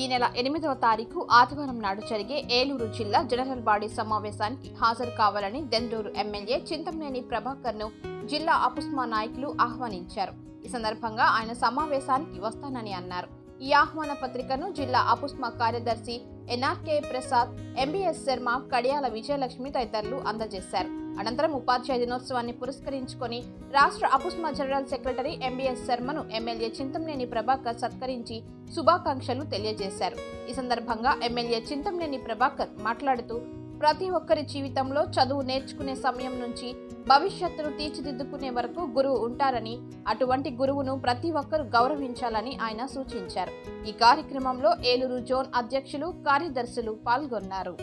ఈ నెల ఎనిమిదవ తారీఖు ఆదివారం నాడు జరిగే ఏలూరు జిల్లా జనరల్ బాడీ సమావేశానికి హాజరు కావాలని దెందూరు ఎమ్మెల్యే చింతమనేని ప్రభాకర్ను జిల్లా అపుస్మా నాయకులు ఆహ్వానించారు. ఈ సందర్భంగా ఆయన సమావేశానికి వస్తానని అన్నారు. ఈ ఆహ్వాన పత్రికను జిల్లా అపుస్మా కార్యదర్శి ఎన్ఆర్కే ప్రసాద్ ఎంబీఎస్ శర్మ కడియాల విజయలక్ష్మి తదితరులు అందజేశారు. అనంతరం ఉపాధ్యాయ దినోత్సవాన్ని పురస్కరించుకొని రాష్ట్ర అపుస్మా జనరల్ సెక్రటరీ ఎంబీఎస్ శర్మను ఎమ్మెల్యే చింతంనేని ప్రభాకర్ సత్కరించి శుభాకాంక్షలు తెలియజేశారు. ఈ సందర్భంగా ఎమ్మెల్యే చింతమనేని ప్రభాకర్ మాట్లాడుతూ ప్రతి ఒక్కరి జీవితంలో చదువు నేర్చుకునే సమయం నుంచి భవిష్యత్తును తీర్చిదిద్దుకునే వరకు గురువు ఉంటారని అటువంటి గురువును ప్రతి ఒక్కరూ గౌరవించాలని ఆయన సూచించారు. ఈ కార్యక్రమంలో ఏలూరు జోన్ అధ్యక్షులు కార్యదర్శులు పాల్గొన్నారు.